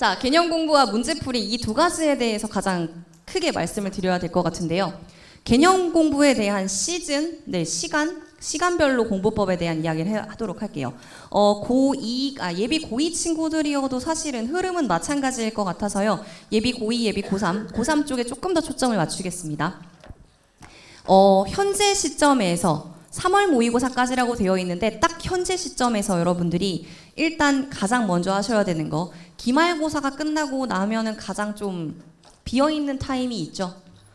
자, 개념 공부와 문제풀이 이 두 가지에 대해서 가장 크게 말씀을 드려야 될 것 같은데요. 개념 공부에 대한 시즌, 네, 시간, 시간별로 공부법에 대한 이야기를 해- 하도록 할게요. 어, 고2, 아, 예비 고2 친구들이어도 사실은 흐름은 마찬가지일 것 같아서요. 예비 고2, 예비 고3, 고3 쪽에 조금 더 초점을 맞추겠습니다. 어, 현재 시점에서 3월 모의고사까지라고 되어 있는데 딱 현재 시점에서 여러분들이 일단 가장 먼저 하셔야 되는 거 기말고사가 끝나고 나면은 가장 좀 비어 있는 타임이 있죠.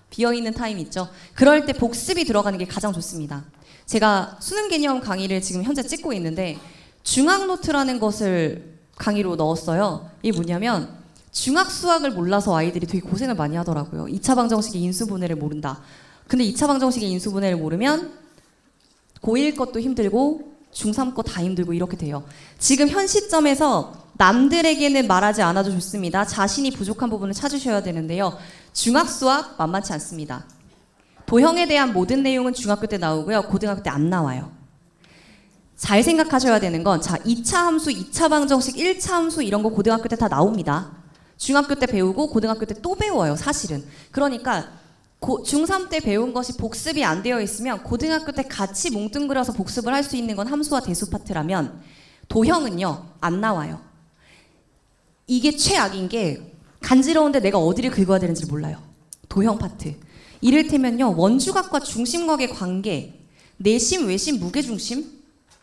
비어 있는 타임이 있죠. 그럴 때 복습이 들어가는 게 가장 좋습니다. 제가 수능 개념 강의를 지금 현재 찍고 있는데 중학 노트라는 것을 강의로 넣었어요. 이게 뭐냐면 중학 수학을 몰라서 아이들이 되게 고생을 많이 하더라고요. 2차 방정식의 인수분해를 모른다. 근데 2차 방정식의 인수분해를 모르면 고1 것도 힘들고 중3 거 다 힘들고 이렇게 돼요. 지금 현 시점에서 남들에게는 말하지 않아도 좋습니다. 자신이 부족한 부분을 찾으셔야 되는데요. 중학 수학 만만치 않습니다. 도형에 대한 모든 내용은 중학교 때 나오고요. 고등학교 때 안 나와요. 잘 생각하셔야 되는 건 자, 2차 함수, 2차 방정식, 1차 함수 이런 거 고등학교 때 다 나옵니다. 중학교 때 배우고 고등학교 때 또 배워요, 사실은. 그러니까 고, 중3 때 배운 것이 복습이 안 되어 있으면 고등학교 때 같이 뭉뚱그려서 복습을 할 수 있는 건 함수와 대수 파트라면 도형은요, 안 나와요. 이게 최악인 게 간지러운데 내가 어디를 긁어야 되는지 몰라요. 도형 파트. 이를테면요, 원주각과 중심각의 관계, 내심, 외심, 무게중심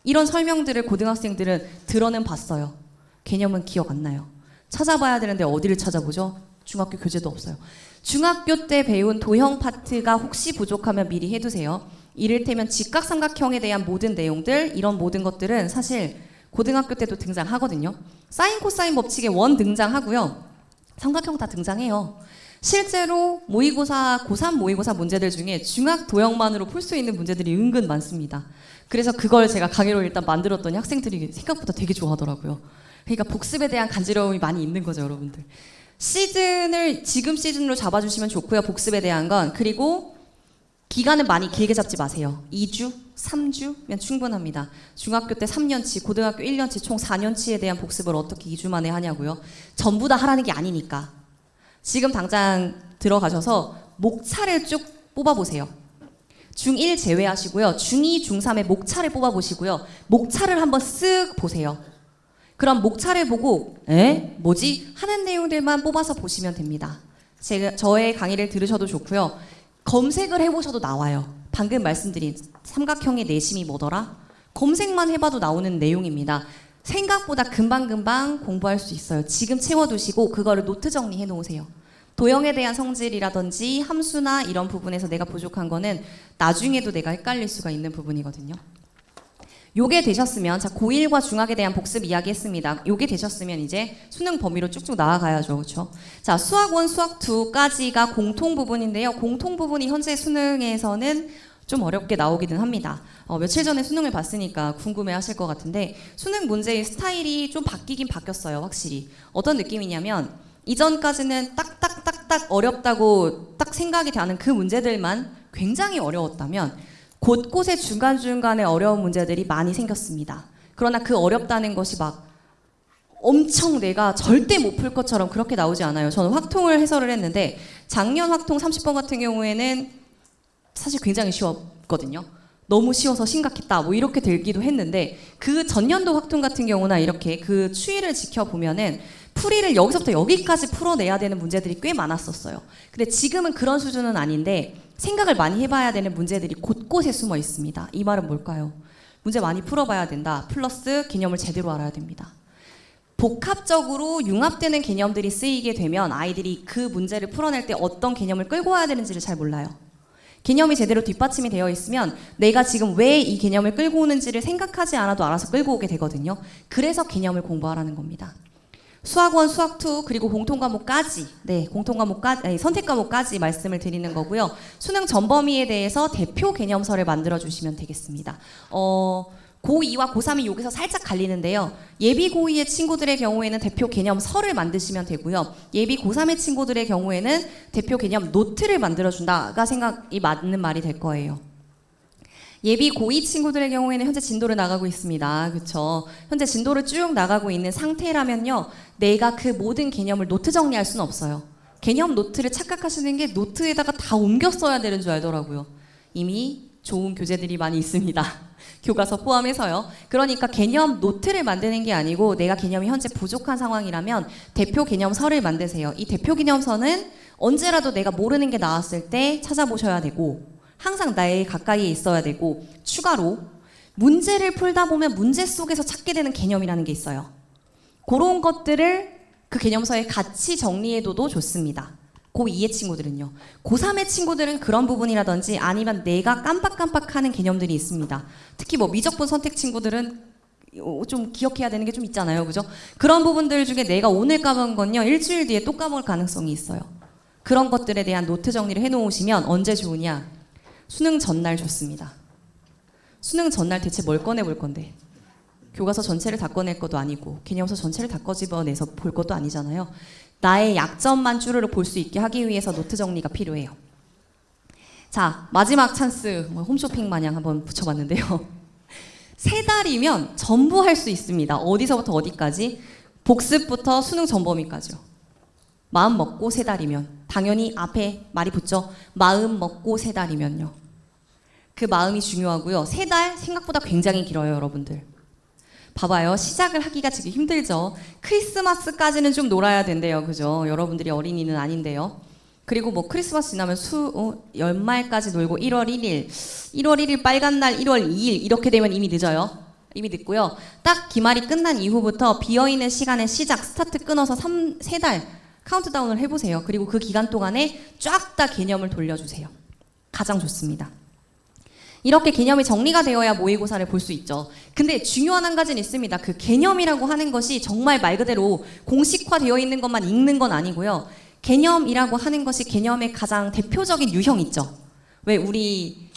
이런 설명들을 고등학생들은 들어는 봤어요. 개념은 기억 안 나요. 찾아봐야 되는데 어디를 찾아보죠? 중학교 교재도 없어요. 중학교 때 배운 도형 파트가 혹시 부족하면 미리 해두세요. 이를테면 직각삼각형에 대한 모든 내용들 이런 모든 것들은 사실 고등학교 때도 등장하거든요. 사인 코사인 법칙의 원 등장하고요. 삼각형 다 등장해요. 실제로 모의고사 고3 모의고사 문제들 중에 중학 도형만으로 풀 수 있는 문제들이 은근 많습니다. 그래서 그걸 제가 강의로 일단 만들었더니 학생들이 생각보다 되게 좋아하더라고요. 그러니까 복습에 대한 간지러움이 많이 있는 거죠, 여러분들. 시즌을 지금 시즌으로 잡아주시면 좋고요. 복습에 대한 건 그리고 기간은 많이 길게 잡지 마세요. 2주, 3주면 충분합니다. 중학교 때 3년치, 고등학교 1년치 총 4년치에 대한 복습을 어떻게 2주 만에 하냐고요. 전부 다 하라는 게 아니니까. 지금 당장 들어가셔서 목차를 쭉 뽑아보세요. 중1 제외하시고요. 중2, 중3의 목차를 뽑아보시고요. 목차를 한번 쓱 보세요. 그럼 목차를 보고 에? 뭐지? 하는 내용들만 뽑아서 보시면 됩니다. 제가 저의 강의를 들으셔도 좋고요. 검색을 해보셔도 나와요. 방금 말씀드린 삼각형의 내심이 뭐더라? 검색만 해봐도 나오는 내용입니다. 생각보다 금방금방 공부할 수 있어요. 지금 채워두시고 그거를 노트 정리해 놓으세요. 도형에 대한 성질이라든지 함수나 이런 부분에서 내가 부족한 거는 나중에도 내가 헷갈릴 수가 있는 부분이거든요. 요게 되셨으면 자 고1과 중학에 대한 복습 이야기 했습니다. 요게 되셨으면 이제 수능 범위로 쭉쭉 나아가야죠. 그렇죠? 자, 수학 1, 수학 2까지가 공통 부분인데요. 공통 부분이 현재 수능에서는 좀 어렵게 나오기는 합니다. 어, 며칠 전에 수능을 봤으니까 궁금해 하실 것 같은데 수능 문제의 스타일이 좀 바뀌긴 바뀌었어요. 확실히. 어떤 느낌이냐면 이전까지는 딱딱딱딱 어렵다고 딱 생각이 되는 그 문제들만 굉장히 어려웠다면 곳곳에 중간중간에 어려운 문제들이 많이 생겼습니다. 그러나 그 어렵다는 것이 막 엄청 내가 절대 못 풀 것처럼 그렇게 나오지 않아요. 저는 확통을 해설을 했는데 작년 확통 30번 같은 경우에는 사실 굉장히 쉬웠거든요. 너무 쉬워서 심각했다. 뭐 이렇게 들기도 했는데 그 전년도 확통 같은 경우나 이렇게 그 추이를 지켜보면은 풀이를 여기서부터 여기까지 풀어내야 되는 문제들이 꽤 많았었어요. 근데 지금은 그런 수준은 아닌데 생각을 많이 해봐야 되는 문제들이 곳곳에 숨어 있습니다. 이 말은 뭘까요? 문제 많이 풀어봐야 된다. 플러스 개념을 제대로 알아야 됩니다. 복합적으로 융합되는 개념들이 쓰이게 되면 아이들이 그 문제를 풀어낼 때 어떤 개념을 끌고 와야 되는지를 잘 몰라요. 개념이 제대로 뒷받침이 되어 있으면 내가 지금 왜 이 개념을 끌고 오는지를 생각하지 않아도 알아서 끌고 오게 되거든요. 그래서 개념을 공부하라는 겁니다. 수학 1, 수학 2 그리고 공통 과목까지 네 공통 과목까지 아니, 선택 과목까지 말씀을 드리는 거고요. 수능 전범위에 대해서 대표 개념서를 만들어 주시면 되겠습니다. 어 고2와 고3이 여기서 살짝 갈리는데요. 예비 고2의 친구들의 경우에는 대표 개념서를 만드시면 되고요. 예비 고3의 친구들의 경우에는 대표 개념 노트를 만들어 준다가 생각이 맞는 말이 될 거예요. 예비 고2 친구들의 경우에는 현재 진도를 나가고 있습니다. 그렇죠? 현재 진도를 쭉 나가고 있는 상태라면요. 내가 그 모든 개념을 노트 정리할 수는 없어요. 개념 노트를 착각하시는 게 노트에다가 다 옮겨 써야 되는 줄 알더라고요. 이미 좋은 교재들이 많이 있습니다. 교과서 포함해서요. 그러니까 개념 노트를 만드는 게 아니고 내가 개념이 현재 부족한 상황이라면 대표 개념서를 만드세요. 이 대표 개념서는 언제라도 내가 모르는 게 나왔을 때 찾아보셔야 되고 항상 나의 가까이에 있어야 되고 추가로 문제를 풀다 보면 문제 속에서 찾게 되는 개념이라는 게 있어요. 그런 것들을 그 개념서에 같이 정리해둬도 좋습니다. 고2의 친구들은요. 고3의 친구들은 그런 부분이라든지 아니면 내가 깜빡깜빡하는 개념들이 있습니다. 특히 뭐 미적분 선택 친구들은 어, 좀 기억해야 되는 게 좀 있잖아요. 그죠? 그런 부분들 중에 내가 오늘 까먹은 건요. 일주일 뒤에 또 까먹을 가능성이 있어요. 그런 것들에 대한 노트 정리를 해놓으시면 언제 좋으냐? 수능 전날 좋습니다. 수능 전날 대체 뭘 꺼내볼 건데? 교과서 전체를 다 꺼낼 것도 아니고 개념서 전체를 다 꺼집어내서 볼 것도 아니잖아요. 나의 약점만 쭈르륵 볼 수 있게 하기 위해서 노트 정리가 필요해요. 자 마지막 찬스 뭐 홈쇼핑 마냥 한번 붙여봤는데요. 세 달이면 전부 할 수 있습니다. 어디서부터 어디까지 복습부터 수능 전범위까지요. 마음 먹고 세 달이면 당연히 앞에 말이 붙죠. 마음 먹고 세 달이면요. 그 마음이 중요하고요. 세 달 생각보다 굉장히 길어요, 여러분들. 봐봐요. 시작을 하기가 지금 힘들죠. 크리스마스까지는 좀 놀아야 된대요. 그죠? 여러분들이 어린이는 아닌데요. 그리고 뭐 크리스마스 지나면 수, 어, 연말까지 놀고 1월 1일, 1월 1일 빨간 날 1월 2일 이렇게 되면 이미 늦어요. 이미 늦고요. 딱 기말이 끝난 이후부터 비어있는 시간의 시작, 스타트 끊어서 3, 3달 카운트다운을 해보세요. 그리고 그 기간 동안에 쫙 다 개념을 돌려주세요. 가장 좋습니다. 이렇게 개념이 정리가 되어야 모의고사를 볼 수 있죠. 근데 중요한 한 가지는 있습니다. 그 개념이라고 하는 것이 정말 말 그대로 공식화되어 있는 것만 읽는 건 아니고요. 개념이라고 하는 것이 개념의 가장 대표적인 유형 있죠. 왜 우리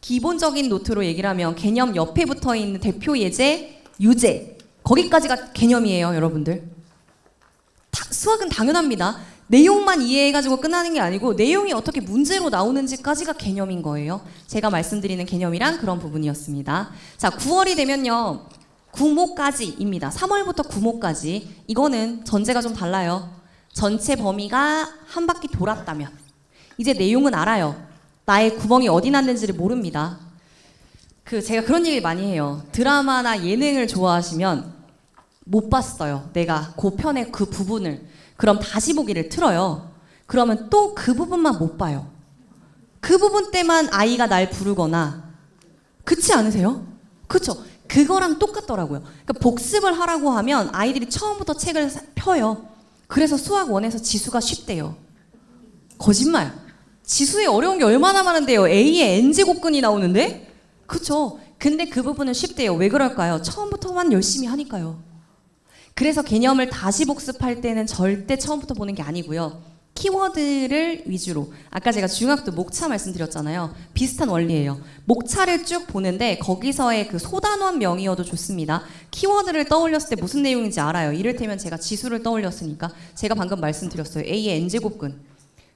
기본적인 노트로 얘기를 하면 개념 옆에 붙어 있는 대표 예제, 유제 거기까지가 개념이에요, 여러분들. 다- 수학은 당연합니다. 내용만 이해해가지고 끝나는 게 아니고 내용이 어떻게 문제로 나오는지까지가 개념인 거예요. 제가 말씀드리는 개념이란 그런 부분이었습니다. 자, 9월이 되면요. 구모까지입니다. 3월부터 구모까지. 이거는 전제가 좀 달라요. 전체 범위가 한 바퀴 돌았다면. 이제 내용은 알아요. 나의 구멍이 어디 났는지를 모릅니다. 그 제가 그런 얘기 많이 해요. 드라마나 예능을 좋아하시면 못 봤어요. 내가 그 편의 그 부분을. 그럼 다시 보기를 틀어요. 그러면 또 그 부분만 못 봐요. 그 부분 때만 아이가 날 부르거나 그렇지 않으세요? 그렇죠. 그거랑 똑같더라고요. 그러니까 복습을 하라고 하면 아이들이 처음부터 책을 사- 펴요. 그래서 수학 원에서 지수가 쉽대요. 거짓말. 지수에 어려운 게 얼마나 많은데요. A에 n제곱근이 나오는데? 그쵸. 근데 그 부분은 쉽대요. 왜 그럴까요? 처음부터만 열심히 하니까요. 그래서 개념을 다시 복습할 때는 절대 처음부터 보는 게 아니고요. 키워드를 위주로 아까 제가 중학도 목차 말씀드렸잖아요. 비슷한 원리예요. 목차를 쭉 보는데 거기서의 그 소단원 명이어도 좋습니다. 키워드를 떠올렸을 때 무슨 내용인지 알아요. 이를테면 제가 지수를 떠올렸으니까 제가 방금 말씀드렸어요. A의 n제곱근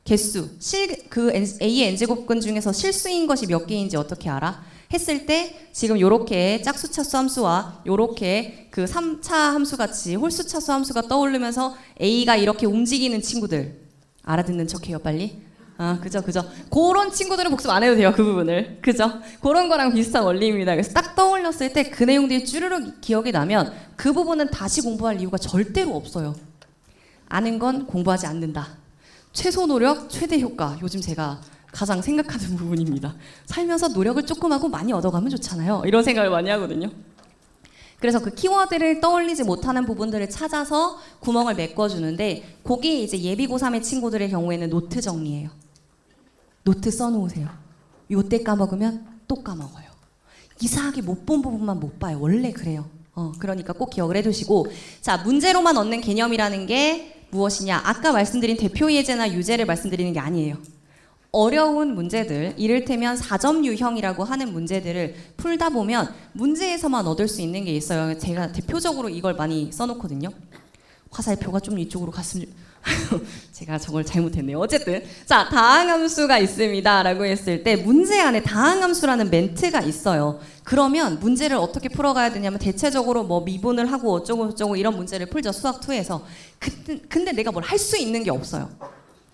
개수 실 그 A의 n제곱근 중에서 실수인 것이 몇 개인지 어떻게 알아? 했을 때 지금 요렇게 짝수차수 함수와 요렇게 그 3차 함수 같이 홀수차수 함수가 떠오르면서 A가 이렇게 움직이는 친구들. 알아듣는 척해요 빨리? 아 그죠 그죠. 그런 친구들은 복습 안 해도 돼요 그 부분을. 그죠? 그런 거랑 비슷한 원리입니다. 그래서 딱 떠올렸을 때 그 내용들이 쭈르륵 기억이 나면 그 부분은 다시 공부할 이유가 절대로 없어요. 아는 건 공부하지 않는다. 최소 노력 최대 효과. 요즘 제가 가장 생각하는 부분입니다. 살면서 노력을 조금 하고 많이 얻어가면 좋잖아요. 이런 생각을 많이 하거든요. 그래서 그 키워드를 떠올리지 못하는 부분들을 찾아서 구멍을 메꿔주는데 그게 이제 예비 고3의 친구들의 경우에는 노트 정리예요. 노트 써놓으세요. 요때 까먹으면 또 까먹어요. 이상하게 못 본 부분만 못 봐요. 원래 그래요. 어, 그러니까 꼭 기억을 해두시고 자 문제로만 얻는 개념이라는 게 무엇이냐? 아까 말씀드린 대표 예제나 유제를 말씀드리는 게 아니에요. 어려운 문제들, 이를테면 4점 유형이라고 하는 문제들을 풀다 보면 문제에서만 얻을 수 있는 게 있어요. 제가 대표적으로 이걸 많이 써놓거든요. 화살표가 좀 이쪽으로 갔으면 제가 저걸 잘못했네요. 어쨌든 자 다항함수가 있습니다라고 했을 때 문제 안에 다항함수라는 멘트가 있어요. 그러면 문제를 어떻게 풀어가야 되냐면 대체적으로 뭐 미분을 하고 어쩌고 저쩌고 이런 문제를 풀죠 수학 2에서. 그, 근데 내가 뭘 할 수 있는 게 없어요.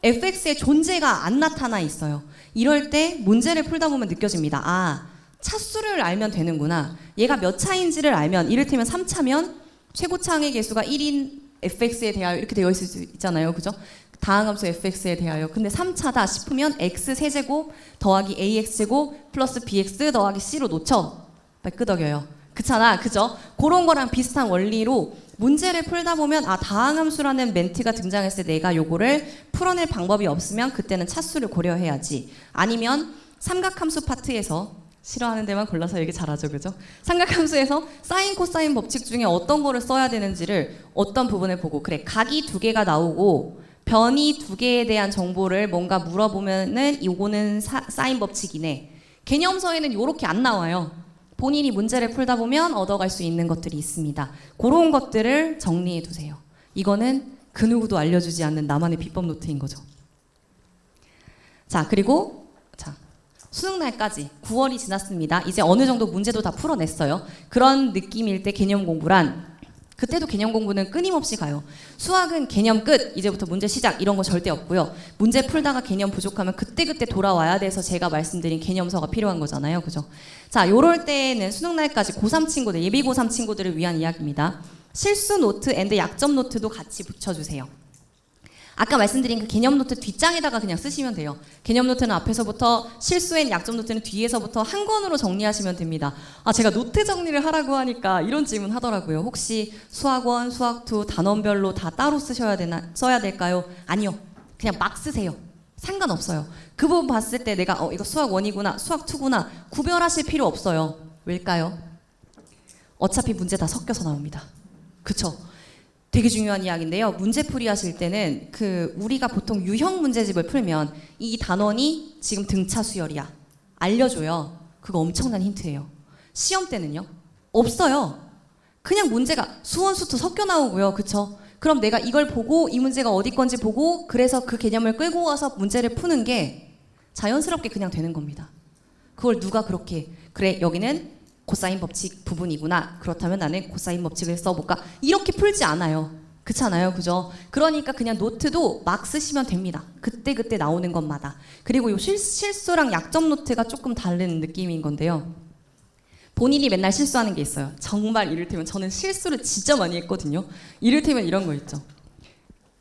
Fx의 존재가 안 나타나 있어요. 이럴 때 문제를 풀다 보면 느껴집니다. 아 차수를 알면 되는구나. 얘가 몇 차인지를 알면 이를테면 3차면 최고차항의 개수가 1인 fx에 대하여 이렇게 되어 있을 수 있잖아요. 그죠? 다항함수 fx에 대하여. 근데 3차다 싶으면 x 세제곱 더하기 ax제곱 플러스 bx 더하기 c로 놓쳐. 끄덕여요. 그렇잖아. 그죠? 그런 거랑 비슷한 원리로 문제를 풀다 보면 아 다항함수라는 멘트가 등장했을 때 내가 요거를 풀어낼 방법이 없으면 그때는 차수를 고려해야지. 아니면 삼각함수 파트에서 싫어하는 데만 골라서 얘기 잘하죠, 그죠? 삼각함수에서 사인 코사인 법칙 중에 어떤 거를 써야 되는지를 어떤 부분을 보고 그래 각이 두 개가 나오고 변이 두 개에 대한 정보를 뭔가 물어보면은 이거는 사, 사인 법칙이네. 개념서에는 이렇게 안 나와요. 본인이 문제를 풀다 보면 얻어갈 수 있는 것들이 있습니다. 그런 것들을 정리해 두세요. 이거는 그 누구도 알려주지 않는 나만의 비법 노트인 거죠. 자 그리고 자 수능 날까지 9월이 지났습니다. 이제 어느 정도 문제도 다 풀어냈어요. 그런 느낌일 때 개념 공부란 그때도 개념 공부는 끊임없이 가요. 수학은 개념 끝, 이제부터 문제 시작 이런 거 절대 없고요. 문제 풀다가 개념 부족하면 그때그때 돌아와야 돼서 제가 말씀드린 개념서가 필요한 거잖아요. 그죠? 자, 요럴 때는 수능 날까지 고3 친구들, 예비 고3 친구들을 위한 이야기입니다. 실수 노트 앤드 약점 노트도 같이 붙여주세요. 아까 말씀드린 그 개념 노트 뒷장에다가 그냥 쓰시면 돼요. 개념 노트는 앞에서부터 실수엔 약점 노트는 뒤에서부터 한 권으로 정리하시면 됩니다. 아 제가 노트 정리를 하라고 하니까 이런 질문 하더라고요. 혹시 수학원, 수학2 단원별로 다 따로 쓰셔야 되나 써야 될까요? 아니요. 그냥 막 쓰세요. 상관없어요. 그 부분 봤을 때 내가 어 이거 수학 1이구나, 수학 2구나 구별하실 필요 없어요. 왜일까요? 어차피 문제 다 섞여서 나옵니다. 그쵸? 되게 중요한 이야기인데요. 문제풀이 하실 때는 그 우리가 보통 유형 문제집을 풀면 이 단원이 지금 등차 수열이야. 알려줘요. 그거 엄청난 힌트예요. 시험 때는요? 없어요. 그냥 문제가 수원 수투 섞여 나오고요. 그쵸? 그럼 내가 이걸 보고 이 문제가 어디 건지 보고 그래서 그 개념을 끌고 와서 문제를 푸는 게 자연스럽게 그냥 되는 겁니다. 그걸 누가 그렇게 그래 여기는 코사인 법칙 부분이구나. 그렇다면 나는 코사인 법칙을 써볼까? 이렇게 풀지 않아요. 그렇잖아요, 그죠? 그러니까 그냥 노트도 막 쓰시면 됩니다. 그때 그때 나오는 것마다. 그리고 요 실, 실수랑 약점 노트가 조금 다른 느낌인 건데요. 본인이 맨날 실수하는 게 있어요. 정말 이를테면 저는 실수를 진짜 많이 했거든요. 이를테면 이런 거 있죠.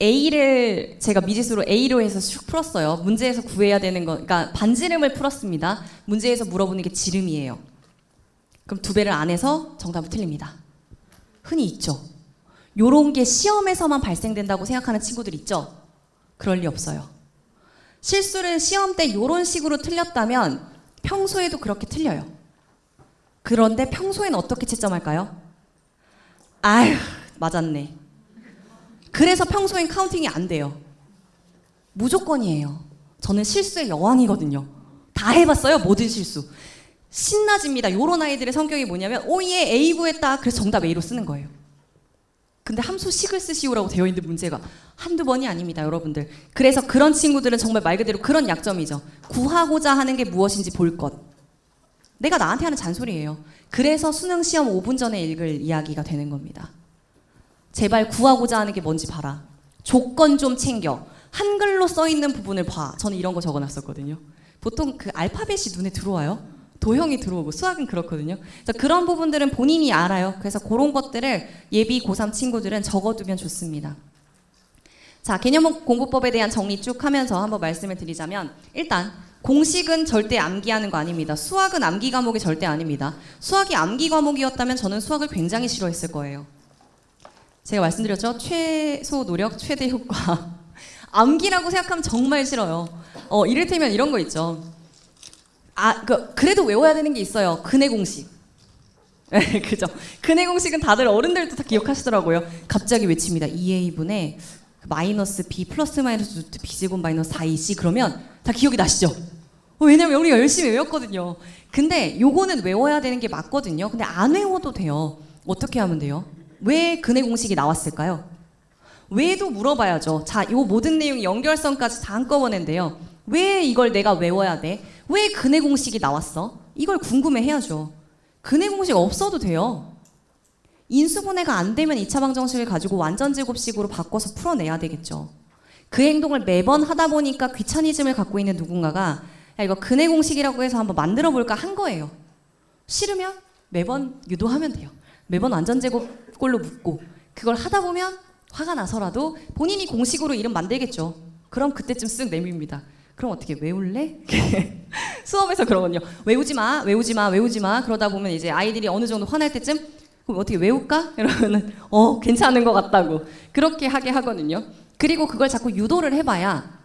A를 제가 미지수로 A로 해서 슉 풀었어요. 문제에서 구해야 되는 거, 그러니까 반지름을 풀었습니다. 문제에서 물어보는 게 지름이에요. 그럼 두 배를 안 해서 정답이 틀립니다. 흔히 있죠. 요런 게 시험에서만 발생된다고 생각하는 친구들 있죠? 그럴 리 없어요. 실수를 시험 때 요런 식으로 틀렸다면 평소에도 그렇게 틀려요. 그런데 평소에는 어떻게 채점할까요? 아휴, 맞았네. 그래서 평소엔 카운팅이 안 돼요. 무조건이에요. 저는 실수의 여왕이거든요. 다 해봤어요, 모든 실수. 신나집니다. 요런 아이들의 성격이 뭐냐면 오예 A 구 했다. 그래서 정답 A로 쓰는 거예요. 근데 함수 식을 쓰시오라고 되어 있는 문제가 한두 번이 아닙니다, 여러분들. 그래서 그런 친구들은 정말 말 그대로 그런 약점이죠. 구하고자 하는 게 무엇인지 볼 것. 내가 나한테 하는 잔소리예요. 그래서 수능 시험 5분 전에 읽을 이야기가 되는 겁니다. 제발 구하고자 하는 게 뭔지 봐라. 조건 좀 챙겨. 한글로 써 있는 부분을 봐. 저는 이런 거 적어 놨었거든요. 보통 그 알파벳이 눈에 들어와요. 도형이 들어오고 수학은 그렇거든요. 그래서 그런 부분들은 본인이 알아요. 그래서 그런 것들을 예비 고3 친구들은 적어두면 좋습니다. 자, 개념 공부법에 대한 정리 쭉 하면서 한번 말씀을 드리자면 일단 공식은 절대 암기하는 거 아닙니다. 수학은 암기 과목이 절대 아닙니다. 수학이 암기 과목이었다면 저는 수학을 굉장히 싫어했을 거예요. 제가 말씀드렸죠. 최소 노력, 최대 효과. 암기라고 생각하면 정말 싫어요. 어, 이를테면 이런 거 있죠. 아, 그, 그래도 외워야 되는 게 있어요. 근해 공식. 네, 그죠. 근해 공식은 다들 어른들도 다 기억하시더라고요. 갑자기 외칩니다. 2a분의 마이너스 b 플러스 마이너스 루트 b 제곱 마이너스 4ac 그러면 다 기억이 나시죠? 어, 왜냐면 우리가 열심히 외웠거든요. 근데 요거는 외워야 되는 게 맞거든요. 근데 안 외워도 돼요. 어떻게 하면 돼요? 왜 근해 공식이 나왔을까요? 왜도 물어봐야죠. 자, 이 모든 내용 연결성까지 다 한꺼번에인데요. 왜 이걸 내가 외워야 돼? 왜 근해 공식이 나왔어? 이걸 궁금해 해야죠. 근해 공식 없어도 돼요. 인수분해가 안 되면 2차 방정식을 가지고 완전 제곱식으로 바꿔서 풀어내야 되겠죠. 그 행동을 매번 하다 보니까 귀차니즘을 갖고 있는 누군가가 야 이거 근해 공식이라고 해서 한번 만들어 볼까 한 거예요. 싫으면 매번 유도하면 돼요. 매번 완전 제곱꼴로 묶고 그걸 하다 보면 화가 나서라도 본인이 공식으로 이름 만들겠죠. 그럼 그때쯤 쓱 내밉니다. 그럼 어떻게 외울래? 수업에서 그러거든요. 외우지 마, 외우지 마, 외우지 마. 그러다 보면 이제 아이들이 어느 정도 화날 때쯤 그럼 어떻게 외울까? 이러면은 어 괜찮은 것 같다고 그렇게 하게 하거든요. 그리고 그걸 자꾸 유도를 해봐야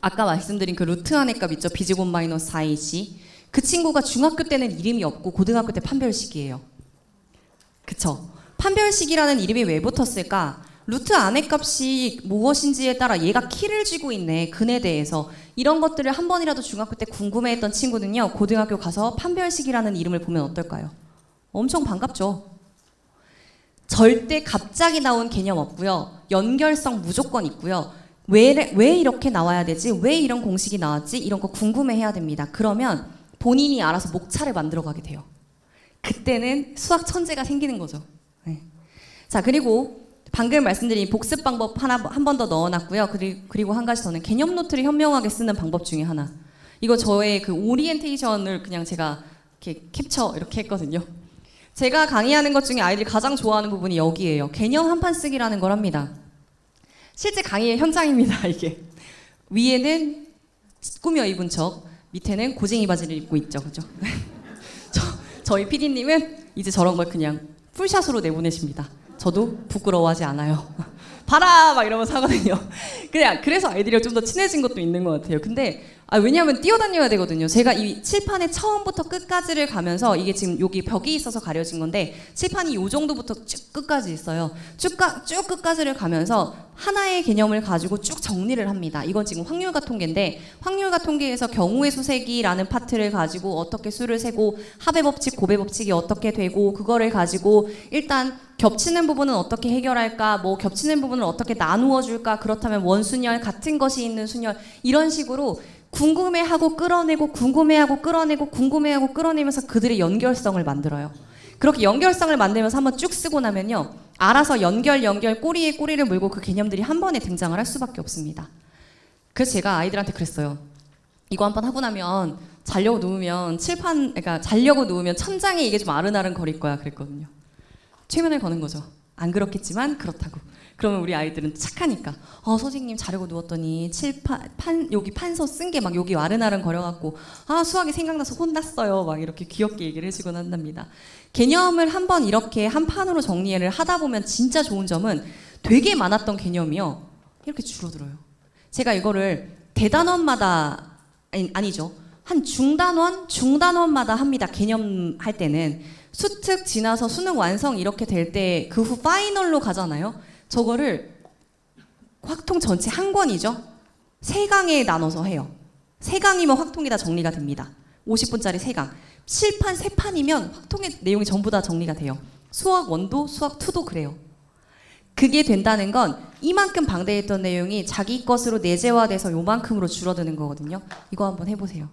아까 말씀드린 그 루트 안의 값 있죠. 비제곱 마이너스 4ac 그 친구가 중학교 때는 이름이 없고 고등학교 때 판별식이에요. 그쵸? 판별식이라는 이름이 왜 붙었을까? 루트 안의 값이 무엇인지에 따라 얘가 키를 쥐고 있네 근에 대해서 이런 것들을 한 번이라도 중학교 때 궁금해했던 친구는요 고등학교 가서 판별식이라는 이름을 보면 어떨까요? 엄청 반갑죠. 절대 갑자기 나온 개념 없고요. 연결성 무조건 있고요. 왜, 왜 이렇게 나와야 되지? 왜 이런 공식이 나왔지? 이런 거 궁금해 해야 됩니다. 그러면 본인이 알아서 목차를 만들어 가게 돼요. 그때는 수학 천재가 생기는 거죠. 네. 자, 그리고 방금 말씀드린 복습 방법 하나 한 번 더 넣어놨고요. 그리- 그리고 한 가지 더는 개념 노트를 현명하게 쓰는 방법 중에 하나. 이거 저의 그 오리엔테이션을 그냥 제가 이렇게 캡처 이렇게 했거든요. 제가 강의하는 것 중에 아이들이 가장 좋아하는 부분이 여기예요. 개념 한판 쓰기라는 걸 합니다. 실제 강의의 현장입니다, 이게. 위에는 꾸며 입은 척, 밑에는 고쟁이 바지를 입고 있죠, 그죠? 저, 저희 PD님은 이제 저런 걸 그냥 풀샷으로 내보내십니다. 저도 부끄러워하지 않아요. 봐라! 막 이러면서 하거든요. 그냥, 그래서 아이들이랑 좀 더 친해진 것도 있는 것 같아요. 근데, 아, 왜냐하면 뛰어다녀야 되거든요. 제가 이 칠판의 처음부터 끝까지를 가면서 이게 지금 여기 벽이 있어서 가려진 건데, 칠판이 요 정도부터 쭉 끝까지 있어요. 쭉, 가, 쭉 끝까지를 가면서 하나의 개념을 가지고 쭉 정리를 합니다. 이건 지금 확률과 통계인데, 확률과 통계에서 경우의 수세기라는 파트를 가지고 어떻게 수를 세고, 합의 법칙, 고배 법칙이 어떻게 되고, 그거를 가지고 일단 겹치는 부분은 어떻게 해결할까, 뭐 겹치는 부분을 어떻게 나누어 줄까, 그렇다면 원순열, 같은 것이 있는 순열, 이런 식으로 궁금해하고 끌어내고, 궁금해하고 끌어내고, 궁금해하고 끌어내면서 그들의 연결성을 만들어요. 그렇게 연결성을 만들면서 한번 쭉 쓰고 나면요. 알아서 연결, 연결, 꼬리에 꼬리를 물고 그 개념들이 한 번에 등장을 할 수밖에 없습니다. 그래서 제가 아이들한테 그랬어요. 이거 한 번 하고 나면 자려고 누우면 칠판, 그러니까 자려고 누우면 천장에 이게 좀 아른아른 거릴 거야 그랬거든요. 최면을 거는 거죠. 안 그렇겠지만 그렇다고. 그러면 우리 아이들은 착하니까 어 선생님 자려고 누웠더니 칠판 판 여기 판서 쓴 게 막 여기 아른아른 거려갖고 아 수학이 생각나서 혼났어요 막 이렇게 귀엽게 얘기를 해주곤 한답니다. 개념을 한번 이렇게 한 판으로 정리를 하다 보면 진짜 좋은 점은 되게 많았던 개념이요 이렇게 줄어들어요. 제가 이거를 대단원마다 아니, 아니죠. 한 중단원, 중단원마다 합니다. 개념 할 때는 수특 지나서 수능 완성 이렇게 될 때 그 후 파이널로 가잖아요. 저거를 확통 전체 한 권이죠. 세 강에 나눠서 해요. 세 강이면 확통이 다 정리가 됩니다. 50분짜리 세 강. 실판 세 판이면 확통의 내용이 전부 다 정리가 돼요. 수학 원도 수학 투도 그래요. 그게 된다는 건 이만큼 방대했던 내용이 자기 것으로 내재화돼서 요만큼으로 줄어드는 거거든요. 이거 한번 해보세요.